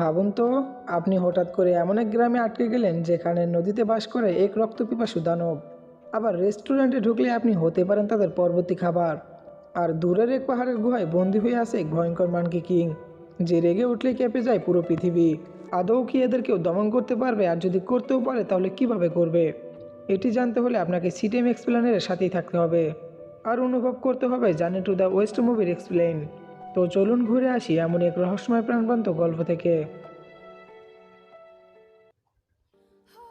ভাবুন তো, আপনি হঠাৎ করে এমন এক গ্রামে আটকে গেলেন যেখানে নদীতে বাস করে এক রক্তপিপাসু দানব। আবার রেস্টুরেন্টে ঢুকলে আপনি হতে পারেন তাদের পরবর্তী খাবার। আর দূরের এক পাহাড়ের গুহায় বন্দী হয়ে আছে এক ভয়ঙ্কর মানকি কিং, যে রেগে উঠলে কেঁপে যায় পুরো পৃথিবী। আদৌ কি এদের কেউ দমন করতে পারবে আর যদি করতেও পারে তাহলে কীভাবে করবে? এটি জানতে হলে আপনাকে সিটেম এক্সপ্লেনের সাথেই থাকতে হবে। আর অনুভব করতে হবে জার্নি টু দ্য ওয়েস্ট মুভির এক্সপ্লেন। তো চলুন ঘুরে আসি, এমন এক রহস্যময় প্রাণবন্ত গল্প থেকে।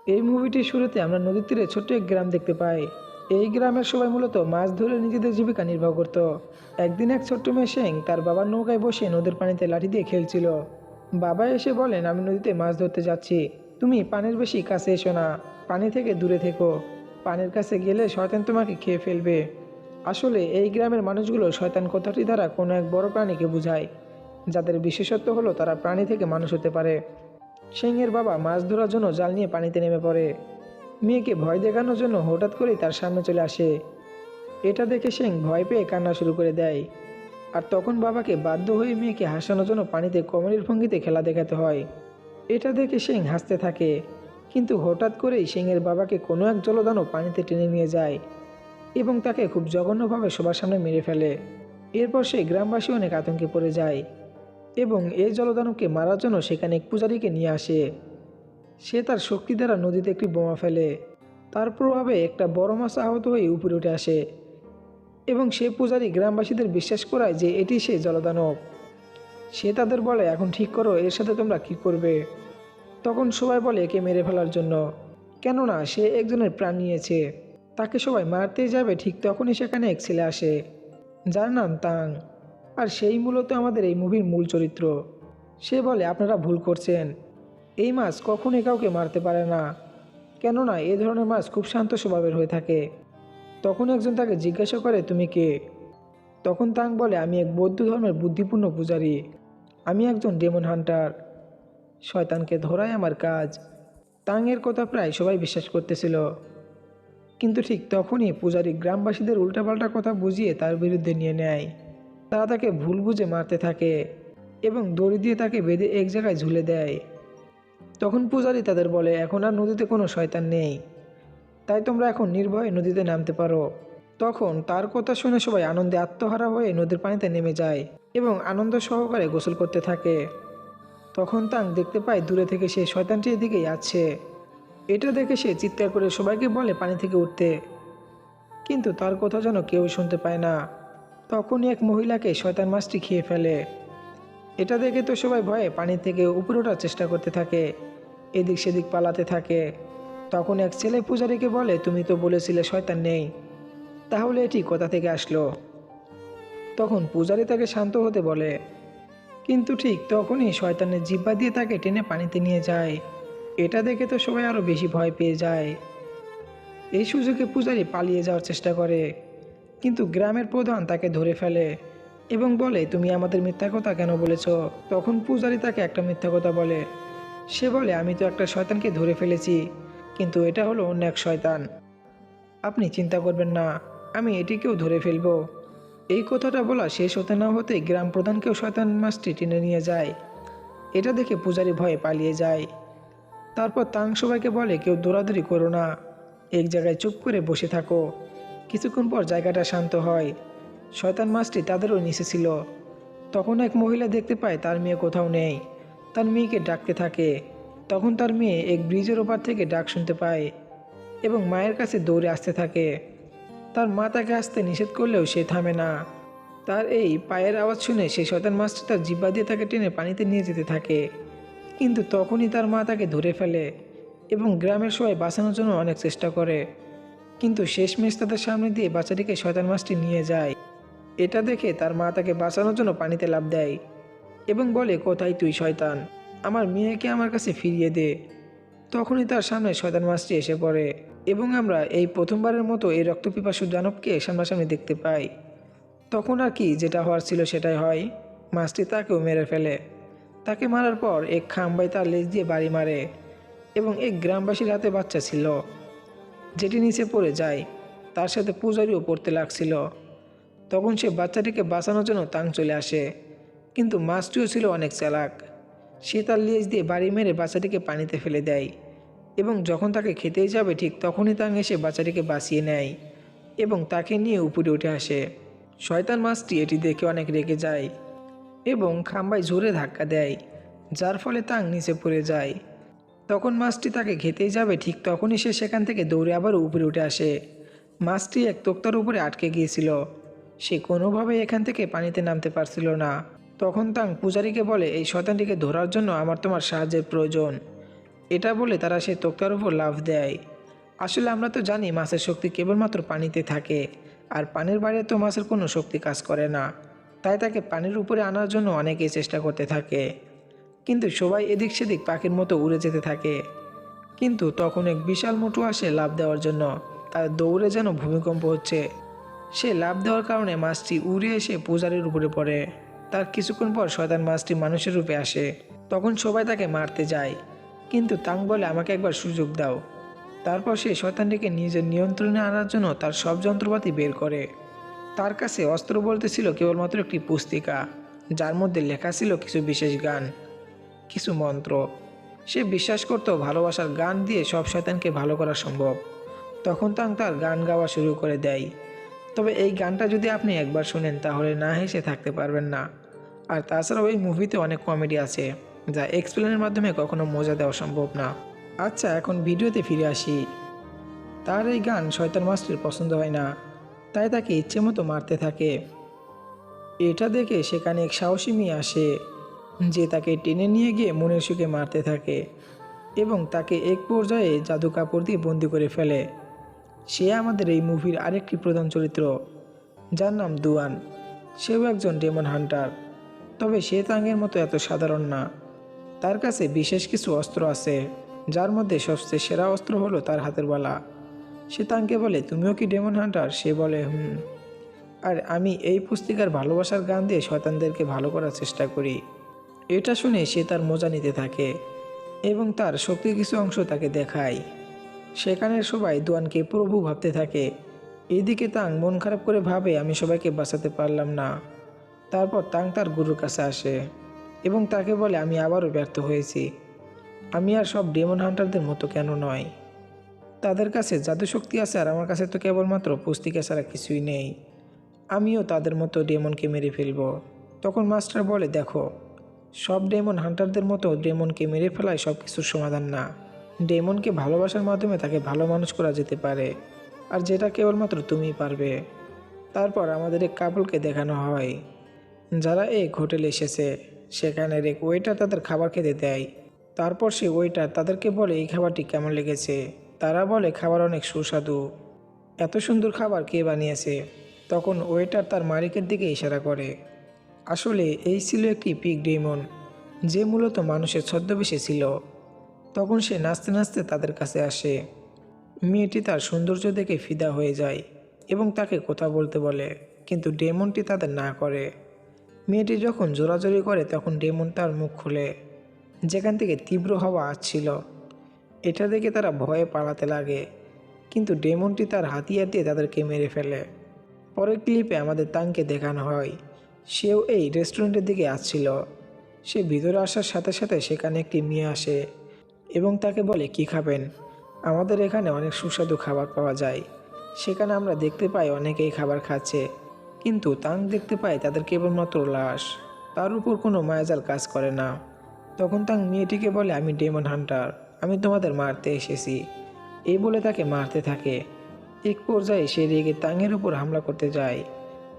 এই মুভিটির শুরুতে আমরা নদীর তীরে ছোট্ট এক গ্রাম দেখতে পাই। এই গ্রামের সবাই মূলত মাছ ধরে নিজেদের জীবিকা নির্বাহ করত। একদিন এক ছোট্ট মেয়ে সেং তার বাবার নৌকায় বসে নদীর পানিতে লাঠি দিয়ে খেলছিল। বাবা এসে বলেন, আমি নদীতে মাছ ধরতে যাচ্ছি। তুমি পানির বেশি কাছে এসো না। পানি থেকে দূরে থেকো। পানির কাছে গেলে শয়তান তোমাকে খেয়ে ফেলবে। আসলে এই গ্রামের মানুষগুলো শয়তান কথাটি দ্বারা কোনো এক বড় প্রাণীকে বোঝায়। যাদের বিশেষত্ব হলো তারা প্রাণী থেকে মানুষ হতে পারে। সিংহের বাবা মাছ ধরার জন্য জাল নিয়ে পানিতে নেমে পড়ে। মেয়েকে ভয় দেখানোর জন্য হঠাৎ করেই তার সামনে চলে আসে। এটা দেখে সিং ভয় পেয়ে কান্না শুরু করে দেয়। আর তখন বাবাকে বাধ্য হয়ে মেয়েকে হাসানোর জন্য পানিতে কমেডির ভঙ্গিতে খেলা দেখাতে হয়। এটা দেখে সিং হাসতে থাকে। কিন্তু হঠাৎ করেই সিংহের বাবাকে কোনো এক জলদানও পানিতে টেনে নিয়ে যায়। এবং তাকে খুব জঘন্যভাবে সবার সামনে মেরে ফেলে। এরপর সে গ্রামবাসী অনেক আতঙ্কে পড়ে যায় এবং এই জলদানবকে মারার জন্য সেখানে এক পূজারীকে নিয়ে আসে। সে তার শক্তি দ্বারা নদীতে একটি বোমা ফেলে। তার প্রভাবে একটা বড় মাছ আহত হয়ে উপরে উঠে আসে এবং সে পূজারী গ্রামবাসীদের বিশ্বাস করায় যে এটি সে জলদানব। সে তাদের বলে, এখন ঠিক করো, এর সাথে তোমরা কি করবে? তখন সবাই বলে, একে মেরে ফেলার জন্য। কেননা সে একজনের প্রাণ নিয়েছে। তাকে সবাই মারতেই যাবে ঠিক তখনই সেখানে এক ছেলে আসে। যার নাম তাং। আর সেই মূলত আমাদের এই মুভির মূল চরিত্র। সে বলে, আপনারা ভুল করছেন। এই মাছ কখনই কাউকে মারতে পারে না। কেননা এ ধরনের মাছ খুব শান্ত স্বভাবের হয়ে থাকে। তখন একজন তাকে জিজ্ঞাসা করে, তুমি কে? তখন তাং বলে, আমি এক বৌদ্ধ ধর্মের বুদ্ধিপূর্ণ পূজারী। আমি একজন ডেমন হান্টার। শয়তানকে ধরাই আমার কাজ। তাংয়ের কথা প্রায় সবাই বিশ্বাস করতেছিল। কিন্তু ঠিক তখনই পূজারী গ্রামবাসীদের উল্টাপাল্টা কথা বুঝিয়ে তার বিরুদ্ধে নিয়ে নেয়। তারা তাকে ভুল বুঝে মারতে থাকে এবং দড়ি দিয়ে তাকে বেঁধে এক জায়গায় ঝুলে দেয়। তখন পূজারী তাদের বলে, এখন আর নদীতে কোনো শয়তান নেই। তাই তোমরা এখন নির্ভয়ে নদীতে নামতে পারো। তখন তার কথা শুনে সবাই আনন্দে আত্মহারা হয়ে নদীর পানিতে নেমে যায় এবং আনন্দ সহকারে গোসল করতে থাকে। তখন তাং দেখতে পায় দূরে থেকে সে শয়তানটির দিকেই আছে। এটা দেখে সে চিৎকার করে সবাইকে বলে পানি থেকে উঠতে। কিন্তু তার কথা যেন কেউ শুনতে পায় না। তখনই এক মহিলাকে শয়তান মাছটি খেয়ে ফেলে। এটা দেখে তো সবাই ভয়ে পানি থেকে উপরে ওঠার চেষ্টা করতে থাকে, এদিক সেদিক পালাতে থাকে। তখন এক ছেলে পূজারীকে বলে, তুমি তো বলেছিলে শয়তান নেই। তাহলে এটি কোথা থেকে আসলো? তখন পূজারি তাকে শান্ত হতে বলে, কিন্তু ঠিক তখনই শয়তানের জিব্বা দিয়ে তাকে টেনে পানিতে নিয়ে যায়। এটা দেখে তো সবাই আরও বেশি ভয় পেয়ে যায়। এই সুযোগে পূজারী পালিয়ে যাওয়ার চেষ্টা করে, কিন্তু গ্রামের প্রধান তাকে ধরে ফেলে এবং বলে, তুমি আমাদের মিথ্যা কথা কেন বলেছ? তখন পূজারী তাকে একটা মিথ্যা কথা বলে। সে বলে, আমি তো একটা শয়তানকে ধরে ফেলেছি, কিন্তু এটা হলো অন্য এক শয়তান। আপনি চিন্তা করবেন না, আমি এটিকেও ধরে ফেলব। এই কথাটা বলা শেষ হতে না হতে গ্রাম প্রধানকেও শয়তান মাছটি টেনে নিয়ে যায়। এটা দেখে পূজারি ভয়ে পালিয়ে যায়। তারপর তাং সবাইকে বলে, কেউ দৌড়াদৌড়ি করো না। এক জায়গায় চুপ করে বসে থাকো। কিছুক্ষণ পর জায়গাটা শান্ত হয়। শয়তান মাছটি তাদেরও নিচে ছিল। তখন এক মহিলা দেখতে পায় তার মেয়ে কোথাও নেই। তার মেয়েকে ডাকতে থাকে। তখন তার মেয়ে এক ব্রিজের ওপার থেকে ডাক শুনতে পায় এবং মায়ের কাছে দৌড়ে আসতে থাকে। তার মা তাকে আসতে নিষেধ করলেও সে থামে না। তার এই পায়ের আওয়াজ শুনে সেই শয়তান মাছটি তার জিব্বা দিয়ে তাকে টেনে পানিতে নিয়ে যেতে থাকে। কিন্তু তখনই তার মা তাকে ধরে ফেলে এবং গ্রামের সবাই বাঁচানোর জন্য অনেক চেষ্টা করে। কিন্তু শেষমেশ তাদের সামনে দিয়ে বাচ্চাটিকে শয়তান মাছটি নিয়ে যায়। এটা দেখে তার মা তাকে বাঁচানোর জন্য পানিতে লাভ দেয় এবং বলে, কোথায় তুই শয়তান? আমার মেয়েকে আমার কাছে ফিরিয়ে দে। তখনই তার সামনে শয়তান মাছটি এসে পড়ে এবং আমরা এই প্রথমবারের মতো এই রক্তপিপাসু দানবকে সামনাসামনি দেখতে পাই। তখন আর কি যেটা হওয়ার ছিল সেটাই হয়। মাছটি তাকেও মেরে ফেলে। তাকে মারার পর এক খাম্বাই তার লেজ দিয়ে বাড়ি মারে এবং এক গ্রামবাসীর হাতে বাচ্চা ছিল। যেটি নিচে পড়ে যায়, তার সাথে পূজারিও পড়তে লাগছিল। তখন সে বাচ্চাটিকে বাঁচানোর জন্য তাং চলে আসে, কিন্তু মাছটিও ছিল অনেক চালাক। সে তার লেজ দিয়ে বাড়ি মেরে বাচ্চাটিকে পানিতে ফেলে দেয় এবং যখন তাকে খেতেই যাবে ঠিক তখনই তাং এসে বাচ্চাটিকে বাঁচিয়ে নেয় এবং তাকে নিয়ে উপরে উঠে আসে। শয়তান মাছটি এটি দেখে অনেক রেগে যায়। এবং খাম্বায় জোরে ধাক্কা দেয়, যার ফলে তাং নিচে পড়ে যায়। তখন মাছটি তাকে খেতেই যাবে, ঠিক তখনই সে সেখান থেকে দৌড়ে আবার উপরে উঠে আসে। মাছটি এক তোক্তার উপরে আটকে গিয়েছিল। সে কোনোভাবে এখান থেকে পানিতে নামতে পারছিল না। তখন তাং পূজারীকে বলে, এই শতানটিকে ধরার জন্য আমার তোমার সাহায্যের প্রয়োজন। এটা বলে তারা সেই তোক্তার উপর লাভ দেয়। আসলে আমরা তো জানি মাছের শক্তি কেবলমাত্র পানিতে থাকে, আর পানির বাইরে তো মাছের কোনো শক্তি কাজ করে না। তাই তাকে পানির উপরে আনার জন্য অনেকেই চেষ্টা করতে থাকে। কিন্তু সবাই এদিক সেদিক পাখির মতো উড়ে যেতে থাকে। কিন্তু তখন এক বিশাল মুঠো আসে লাভ দেওয়ার জন্য। তার দৌড়ে যেন ভূমিকম্প হচ্ছে। সে লাভ দেওয়ার কারণে মাছটি উড়ে এসে পূজারির উপরে পড়ে। তার কিছুক্ষণ পর শয়তান মাছটি মানুষের রূপে আসে। তখন সবাই তাকে মারতে যায়। কিন্তু তাং বলে, আমাকে একবার সুযোগ দাও। তারপর সে শয়তানটিকে নিজের নিয়ন্ত্রণে আনার জন্য তার সব যন্ত্রপাতি বের করে। তার কাছে অস্ত্র বলতে ছিল কেবলমাত্র একটি পুস্তিকা, যার মধ্যে লেখা ছিল কিছু বিশেষ গান, কিছু মন্ত্র। সে বিশ্বাস করত ভালোবাসার গান দিয়ে সব শয়তানকে ভালো করা সম্ভব। তখন তাং তার গান গাওয়া শুরু করে দেয়। তবে এই গানটা যদি আপনি একবার শুনেন, তাহলে না হেসে থাকতে পারবেন না। আর তাছাড়াও এই মুভিতে অনেক কমেডি আছে, যা এক্সপ্লেনের মাধ্যমে কখনো মজা দেওয়া সম্ভব না। আচ্ছা এখন ভিডিওতে ফিরে আসি। তার এই গান শয়তান মাস্টার পছন্দ হয় না। তাই তাকে ইচ্ছে মতো মারতে থাকে। এটা দেখে সেখানে এক সাহসী মেয়ে আসে, যে তাকে টেনে নিয়ে গিয়ে মনের সুখে মারতে থাকে এবং তাকে এক পর্যায়ে জাদু কাপড় দিয়ে বন্দি করে ফেলে। সে আমাদের এই মুভির আরেকটি প্রধান চরিত্র, যার নাম দুয়ান। সেও একজন ডেমন হান্টার তবে সে তাঙ্গের মতো এত সাধারণ না। তার কাছে বিশেষ কিছু অস্ত্র আছে, যার মধ্যে সবচেয়ে সেরা অস্ত্র হলো তার হাতের বালা। সে তাঙ্কে বলে, তুমিও কি ডেমন হান্টার সে বলে, হুম। আর আমি এই পুস্তিকার ভালোবাসার গান দিয়ে শয়তানদেরকে ভালো করার চেষ্টা করি। এটা শুনে সে তার মজা নিতে থাকে এবং তার শক্তির কিছু অংশ তাকে দেখায়। সেখানের সবাই দোয়ানকে প্রভু ভাবতে থাকে। এইদিকে তাং মন খারাপ করে ভাবে, আমি সবাইকে বাঁচাতে পারলাম না। তারপর তাং তার গুরুর কাছে আসে এবং তাকে বলে, আমি আবারও ব্যর্থ হয়েছি। আমি আর সব ডেমন হান্টারদের মতো কেন নয়? তাদের কাছে জাদু শক্তি আছে আর আমার কাছে তো কেবলমাত্র পুস্তিকা ছাড়া কিছুই নেই। আমিও তাদের মতো ডেমনকে মেরে ফেলব। তখন মাস্টার বলে, দেখো, সব ডেমন হান্টারদের মতো ডেমনকে মেরে ফেলায় সব কিছুর সমাধান না। ডেমনকে ভালোবাসার মাধ্যমে তাকে ভালো মানুষ করা যেতে পারে, আর যেটা কেবলমাত্র তুমি পারবে। তারপর আমাদের এক কাপলকে দেখানো হয়। যারা এক হোটেলে এসেছে সেখানের এক ওয়েটার তাদের খাবার খেতে দেয়। তারপর সে ওয়েটার তাদেরকে বলে, এই খাবারটি কেমন লেগেছে? তারা বলে খাবার অনেক সুস্বাদু। এত সুন্দর খাবার কে বানিয়েছে? তখন ওয়েটার তার মালিকের দিকে ইশারা করে। আসলে এই ছিল একটি পিক ডেমন, যে মূলত মানুষের ছদ্মবেশে ছিল। তখন সে নাচতে নাচতে তাদের কাছে আসে। মেয়েটি তার সৌন্দর্য দেখে ফিদা হয়ে যায় এবং তাকে কথা বলতে বলে, কিন্তু ডেমনটি তাদের না করে। মেয়েটি যখন জোরাজোরি করে, তখন ডেমন তার মুখ খুলে, যেখান থেকে তীব্র হওয়া আসছিল। এটা দেখে তারা ভয়ে পালাতে লাগে। কিন্তু ডেমনটি তার হাতিয়ার দিয়ে তাদেরকে মেরে ফেলে। পরের ক্লিপে আমাদের তাঙ্কে দেখানো হয়। সেও এই রেস্টুরেন্টের দিকে আসছিল। সে ভিতরে আসার সাথে সাথে সেখানে একটি মেয়ে আসে এবং তাকে বলে, কি খাবেন? আমাদের এখানে অনেক সুস্বাদু খাবার পাওয়া যায়। সেখানে আমরা দেখতে পাই অনেকেই খাবার খাচ্ছে। কিন্তু তাং দেখতে পাই তাদের কেবলমাত্র লাশ। তার উপর কোনো মায়াজাল কাজ করে না। তখন তাং মেয়েটিকে বলে, আমি ডেমন হান্টার। আমি তোমাদের মারতে এসেছি। এই বলে তাকে মারতে থাকে। এক পর্যায়ে সে রেগে তাঙের উপর হামলা করতে যায়।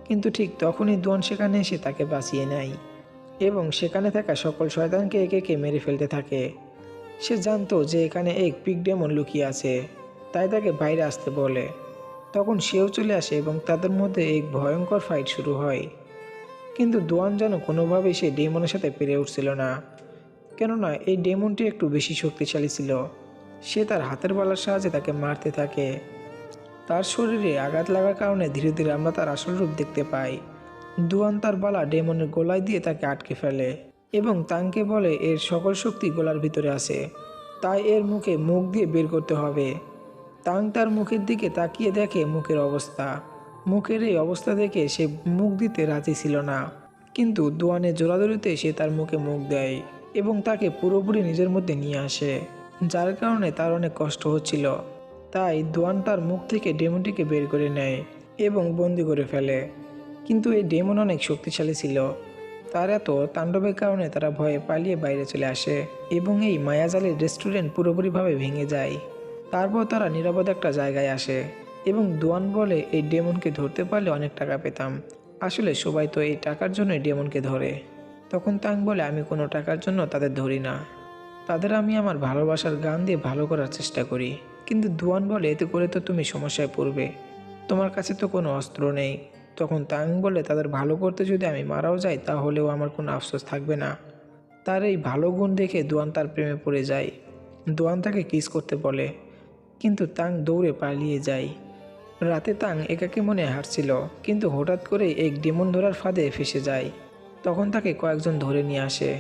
কিন্তু ঠিক তখনই দোয়ান সেখানে এসে তাকে বাঁচিয়ে নেয় এবং সেখানে থাকা সকল শয়তানকে একে একে মেরে ফেলতে থাকে। সে জানতো যে এখানে এক পিক ডেমন লুকিয়ে আছে, তাই তাকে বাইরে আসতে বলে। তখন সেও চলে আসে এবং তাদের মধ্যে এক ভয়ঙ্কর ফাইট শুরু হয়। কিন্তু দোয়ান যেন কোনোভাবেই সে ডেমনের সাথে পেরে উঠছিল না। কেননা এই ডেমনটি একটু বেশি শক্তিশালী ছিল। সে তার হাতের বালার সাহায্যে তাকে মারতে থাকে। তার শরীরে আঘাত লাগার কারণে ধীরে ধীরে আমরা তার আসল রূপ দেখতে পাই। দুয়ান তার বালা ডেমনের গোলায় দিয়ে তাকে আটকে ফেলে এবং তাংকে বলে এর সকল শক্তি গোলার ভিতরে আছে। তাই এর মুখে মুখ দিয়ে বের করতে হবে। তাং তার মুখের দিকে তাকিয়ে দেখে মুখের অবস্থা। মুখের এই অবস্থা দেখে সে মুখ দিতে রাজি ছিল না। কিন্তু দোয়ানে জোরাদড়িতে সে তার মুখে মুখ দেয়। এবং তাকে পুরোপুরি নিজের মধ্যে নিয়ে আসে, যার কারণে তার অনেক কষ্ট হচ্ছিল। তাই দোয়ান তার মুখ থেকে ডেমনটিকে বের করে নেয় এবং বন্দি করে ফেলে। কিন্তু এই ডেমন অনেক শক্তিশালী ছিল। তার এত তাণ্ডবের কারণে তারা ভয়ে পালিয়ে বাইরে চলে আসে এবং এই মায়াজালের রেস্টুরেন্ট পুরোপুরিভাবে ভেঙে যায়। তারপর তারা নিরাপদ একটা জায়গায় আসে এবং দোয়ান বলে, এই ডেমনকে ধরতে পারলে অনেক টাকা পেতাম। আসলে সবাই তো এই টাকার জন্যই ডেমনকে ধরে। তখন তাং বলে, আমি কোনো টাকার জন্য তাদের ধরি না। তাদের আমি আমার ভালোবাসার গান দিয়ে ভালো করার চেষ্টা করি। কিন্তু দুয়ান বলে, এতে করে তো তুমি সমস্যায় পড়বে। তোমার কাছে তো কোনো অস্ত্র নেই। তখন তাং বলে, তাদের ভালো করতে যদি আমি মারাও যাই, তাহলেও আমার কোনো আফসোস থাকবে না। তার এই ভালো গুণ দেখে দুয়ান তার প্রেমে পড়ে যায়। দুয়ান তাকে কিস করতে বলে, কিন্তু তাং দৌড়ে পালিয়ে যায়। রাতে তাং একাকে মনে হাঁটছিল কিন্তু হঠাৎ করে এক ডেমন ধরার ফাঁদে ফেসে যায়। তখন তাকে কয়েকজন ধরে নিয়ে আসে।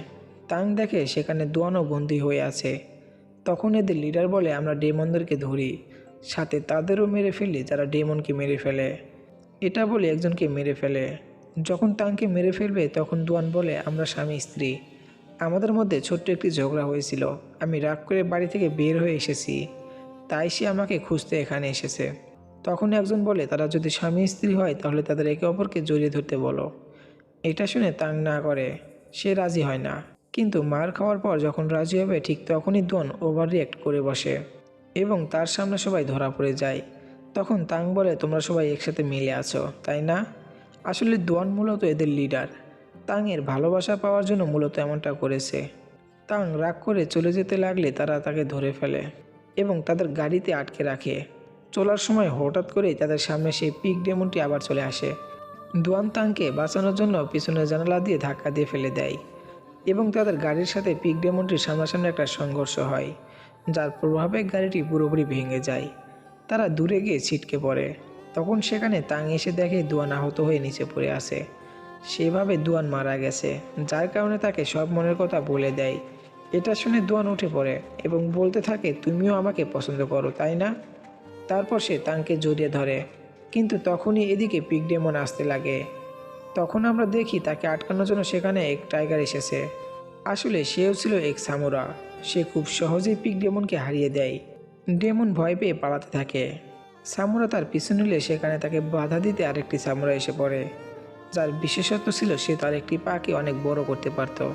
তাং দেখে সেখানে দোয়ানো বন্দি হয়ে আছে। তখন এদের লিডার বলে, আমরা ডেমনদেরকে ধরি। সাথে তাদেরও মেরে ফেলি, যারা ডেমনকে মেরে ফেলে। এটা বলে একজনকে মেরে ফেলে। যখন তাংকে মেরে ফেলবে, তখন দুয়ান বলে, আমরা স্বামী, স্ত্রী। আমাদের মধ্যে ছোট্ট একটি ঝগড়া হয়েছিল। আমি রাগ করে বাড়ি থেকে বের হয়ে এসেছি। তাই সে আমাকে খুঁজতে এখানে এসেছে। তখন একজন বলে, তারা যদি স্বামী, স্ত্রী হয়, তাহলে তাদের একে অপরকে জড়িয়ে ধরতে বলো। এটা শুনে তাং না করে, সে রাজি হয় না। কিন্তু মার খাওয়ার পর যখন রাজি হবে, ঠিক তখনই দোন ওভার রিয়েক্ট করে বসে এবং তার সামনে সবাই ধরা পড়ে যায়। তখন তাং বলে, তোমরা সবাই একসাথে মিলে আছো, তাই না? আসলে দোয়ান মূলত এদের লিডার তাংয়ের ভালোবাসা পাওয়ার জন্য মূলত এমনটা করেছে। তাং রাগ করে চলে যেতে লাগলে তারা তাকে ধরে ফেলে এবং তাদের গাড়িতে আটকে রাখে। চলার সময় হঠাৎ করেই তাদের সামনে সেই পিক ডেমনটি আবার চলে আসে। দোয়ান তাংকে বাঁচানোর জন্য পিছনের জানালা দিয়ে ধাক্কা দিয়ে ফেলে দেয় এবং তাদের গাড়ির সাথে পিক সামনাসামনি একটা সংঘর্ষ হয়, যার প্রভাবে গাড়িটি পুরোপুরি ভেঙে যায়। তারা দূরে গিয়ে ছিটকে পড়ে। তখন সেখানে তাং এসে দেখে দুয়ান আহত হয়ে নিচে পড়ে আসে সেভাবে দুয়ান মারা গেছে, যার কারণে তাকে সব মনের কথা বলে দেয়। এটা শুনে দুয়ান উঠে পড়ে এবং বলতে থাকে, তুমিও আমাকে পছন্দ করো, তাই না? তারপর সে তাংকে জড়িয়ে ধরে। কিন্তু তখনই এদিকে পিক ডেমন আসতে লাগে। তখন আমরা দেখি তাকে আটকানোর জন্য সেখানে এক টাইগার এসেছে। আসলে সেও ছিল এক সামুরা। সে খুব সহজেই পিক ডেমনকে হারিয়ে দেয়। ডেমন ভয় পেয়ে পালাতে থাকে। সামুরা তার পিছু নিলে সেখানে তাকে বাধা দিতে আরেকটি সামুরা এসে পড়ে। যার বিশেষত্ব ছিল সে তার একটি পাকে অনেক বড় করতে পারত।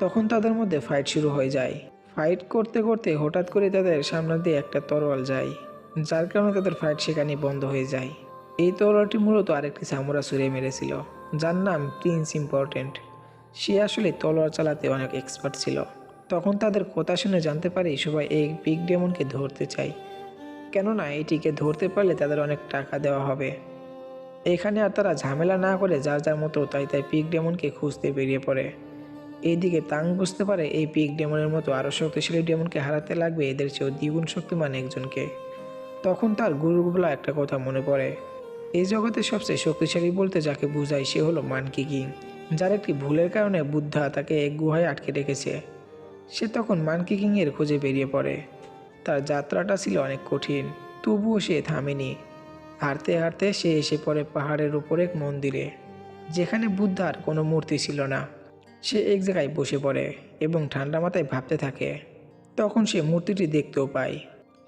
তখন তাদের মধ্যে ফাইট শুরু হয়ে যায়। ফাইট করতে করতে হঠাৎ করে তাদের সামনে দিয়ে একটা তরোয়াল যায়। যার কারণে তাদের ফাইট সেখানে বন্ধ হয়ে যায়। এই তলোয়ারটি মূলত আরেকটি সামুরা ছুঁড়ে মেরেছিল, যার নাম প্রিন্স ইম্পর্টেন্ট সে আসলে তলোয়ার চালাতে অনেক এক্সপার্ট ছিল। তখন তাদের কথা শুনে জানতে পারি সবাই এই বিগ ডেমনকে ধরতে চায়। কেননা এটিকে ধরতে পারলে তাদের অনেক টাকা দেওয়া হবে। এখানে আর তারা ঝামেলা না করে যার যার মতো তাই তাই পিক ডেমনকে খুঁজতে বেরিয়ে পড়ে। এইদিকে তাং বুঝতে পারে এই পিক ডেমনের মতো আরও শক্তিশালী ডেমনকে হারাতে লাগবে, এদের চেয়েও দ্বিগুণ শক্তিমান একজনকে। তখন তার গুরুগুলা একটা কথা মনে পড়ে। এই জগতে সবচেয়ে শক্তিশালী বলতে যাকে বোঝায় সে হলো মানকি কিং যার একটি ভুলের কারণে বুদ্ধা তাকে এক গুহায় আটকে রেখেছে। সে তখন মানকি কিংয়ের খোঁজে বেরিয়ে পড়ে। তার যাত্রাটা ছিল অনেক কঠিন, তবুও সে থামেনি। হাঁটতে হাঁটতে সে এসে পড়ে পাহাড়ের উপর এক মন্দিরে, যেখানে বুদ্ধার কোনো মূর্তি ছিল না। সে এক জায়গায় বসে পড়ে এবং ঠান্ডা মাথায় ভাবতে থাকে, তখন সে মূর্তিটি দেখতেও পায়।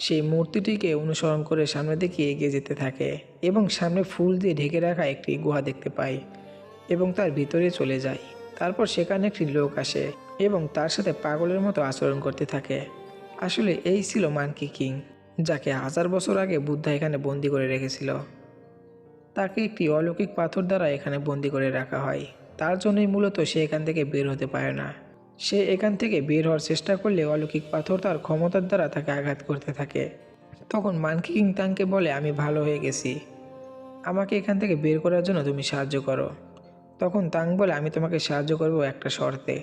সেই মূর্তিটিকে অনুসরণ করে সামনের দিকে এগিয়ে যেতে থাকে এবং সামনে ফুল দিয়ে ঢেকে রাখা একটি গুহা দেখতে পায় এবং তার ভিতরে চলে যায়। তারপর সেখানে একটি লোক আসে এবং তার সাথে পাগলের মতো আচরণ করতে থাকে। আসলে এই ছিল মানকি কিং, যাকে হাজার বছর আগে বুদ্ধা এখানে বন্দি করে রেখেছিল। তাকে একটি অলৌকিক পাথর দ্বারা এখানে বন্দি করে রাখা হয়। তার জন্যই মূলত সে এখান থেকে বের হতে পারে না। সে এখান থেকে বের হওয়ার চেষ্টা করলে অলৌকিক পাথর তার ক্ষমতার দ্বারা তাকে আঘাত করতে থাকে। তখন মানকি কিং তাংকে বলে, আমি ভালো হয়ে গেছি। আমাকে এখান থেকে বের করার জন্য তুমি সাহায্য করো। তখন তাং বলে, আমি তোমাকে সাহায্য করব একটা শর্তে।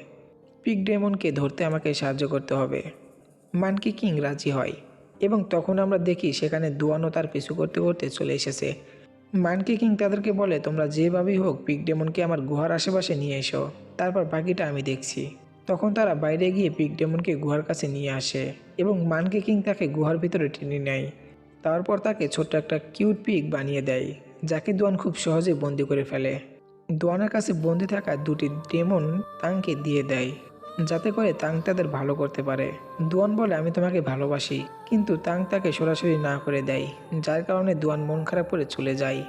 পিক ডেমনকে ধরতে আমাকে সাহায্য করতে হবে। মানকি কিং রাজি হয়। এবং তখন আমরা দেখি সেখানে দুয়ানো তার পিছু করতে করতে চলে এসেছে। মানকি কিং তাদেরকে বলে, তোমরা যেভাবেই হোক পিক ডেমনকে আমার গুহার আশেপাশে নিয়ে এসো। তারপর বাকিটা আমি দেখছি। তখন তারা বাইরে গিয়ে পিক ডেমনকে গুহার কাছে নিয়ে আসে এবং মানকে কিং তাকে গুহার ভিতরে টেনে নেয়। তারপর তাকে ছোট্ট একটা কিউট পিক বানিয়ে দেয়, যাকে দোয়ান খুব সহজে বন্দি করে ফেলে। দোয়ানের কাছে বন্দি থাকা দুটি ডেমন তাংকে দিয়ে দেয়, যাতে করে তাং তাদের ভালো করতে পারে। দোয়ান বলে, আমি তোমাকে ভালোবাসি। কিন্তু তাং তাকে সরাসরি না করে দেয়, যার কারণে দোয়ান মন খারাপ করে চলে যায়।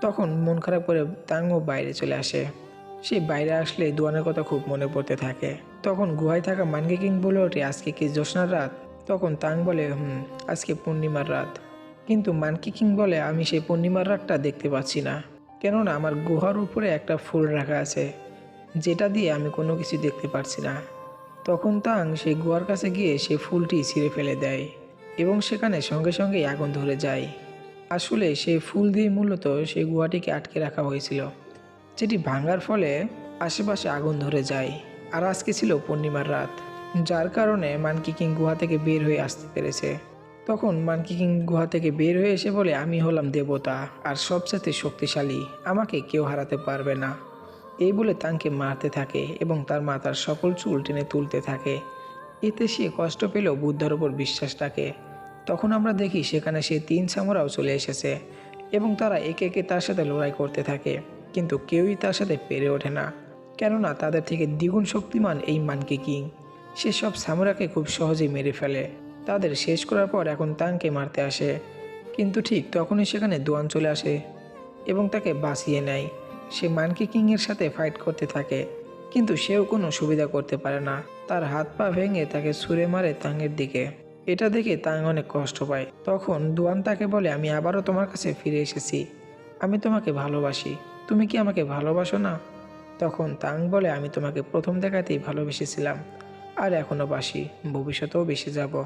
তখন মন খারাপ করে তাংও বাইরে চলে আসে। সে বাইরে আসলে দোয়ানের কথা খুব মনে পড়তে থাকে। তখন গুহায় থাকা মানকে কিং বলে ওঠে, আজকে কি জ্যোৎস্নার রাত? তখন তাং বলে, হুম, আজকে পূর্ণিমার রাত। কিন্তু মানকি কিং বলে, আমি সেই পূর্ণিমার রাতটা দেখতে পাচ্ছি না। কেননা আমার গুহার উপরে একটা ফুল রাখা আছে, যেটা দিয়ে আমি কোনো কিছু দেখতে পারছি না। তখন তাং সেই গুহার কাছে গিয়ে সেই ফুলটি ছিঁড়ে ফেলে দেয় এবং সেখানে সঙ্গে সঙ্গে আগুন ধরে যায়। আসলে সেই ফুল দিয়ে মূলত সেই গুহাটিকে আটকে রাখা হয়েছিল। যেটি ভাঙার ফলে আশেপাশে আগুন ধরে যায়। আর আজকে ছিল পূর্ণিমার রাত, যার কারণে মানকি কিং গুহা থেকে বের হয়ে আসতে পেরেছে। তখন মানকি কিং গুহা থেকে বের হয়ে এসে বলে, আমি হলাম দেবতা, আর সবচেয়ে শক্তিশালী, আমাকে কেউ হারাতে পারবে না। এই বলে তাঁকে মারতে থাকে এবং তার মাথার সকল চুল টেনে তুলতে থাকে। এতে সে কষ্ট পেলেও বুদ্ধার উপর বিশ্বাস রাখে। তখন আমরা দেখি সেখানে সে তিন সামরাও চলে এসেছে এবং তারা একে একে তার সাথে লড়াই করতে থাকে। কিন্তু কেউই তার সাথে পেরে ওঠে না, কেননা তাদের থেকে দ্বিগুণ শক্তিমান এই মানকি কিং। সে সব সামুরাকে খুব সহজেই মেরে ফেলে। তাদের শেষ করার পর এখন তাংকে মারতে আসে। কিন্তু ঠিক তখনই সেখানে দোয়ান চলে আসে এবং তাকে বাঁচিয়ে নেয়। সে মানকি কিংয়ের সাথে ফাইট করতে থাকে, কিন্তু সেও কোনো সুবিধা করতে পারে না। তার হাত পা ভেঙে তাকে ছুঁড়ে মারে তাঙের দিকে। এটা দেখে তাং অনেক কষ্ট পায়। তখন দোয়ান তাকে বলে, আমি আবারও তোমার কাছে ফিরে এসেছি। আমি তোমাকে ভালোবাসি। তুমি কি আমাকে ভালোবাসো না? তখন তাং বলে, আমি তোমাকে প্রথম দেখাতেই ভালোবেসেছিলাম। আর এখনও বাসি, ভবিষ্যতেও বেশি যাব।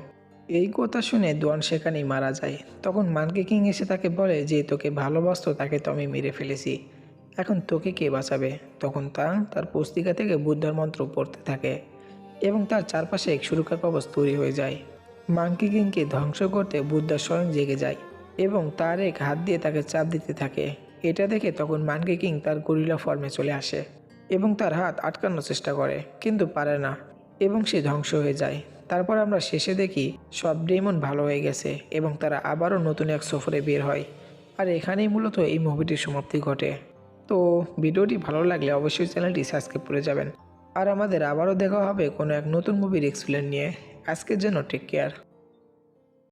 এই কথা শুনে দোয়ান সেখানেই মারা যায়। তখন মানকে কিং এসে তাকে বলে যে, তোকে ভালোবাসতো, তাকে তো আমি মেরে ফেলেছি। এখন তোকে কে বাঁচাবে? তখন তাং তার পুস্তিকা থেকে বুদ্ধার মন্ত্র পড়তে থাকে এবং তার চারপাশে এক সুরক্ষা কবচ তৈরি হয়ে যায়। মাঙ্কি কিংকে ধ্বংস করতে বুদ্ধা স্বয়ং জেগে যায় এবং তার এক হাত দিয়ে তাকে চাপ দিতে থাকে। এটা দেখে তখন মানকি কিং তার গরিলা ফর্মে চলে আসে এবং তার হাত আটকানোর চেষ্টা করে, কিন্তু পারে না এবং সে ধ্বংস হয়ে যায়। তারপর আমরা শেষে দেখি সব ডেমন ভালো হয়ে গেছে এবং তারা আবারও নতুন এক সফরে বের হয়। আর এখানেই মূলত এই মুভিটির সমাপ্তি ঘটে। তো ভিডিওটি ভালো লাগলে অবশ্যই চ্যানেলটি সাবস্ক্রাইব করে যাবেন। আর আমাদের আবারও দেখা হবে কোনো এক নতুন মুভির এক্সপ্লেন নিয়ে। আজকের জন্য টেক কেয়ার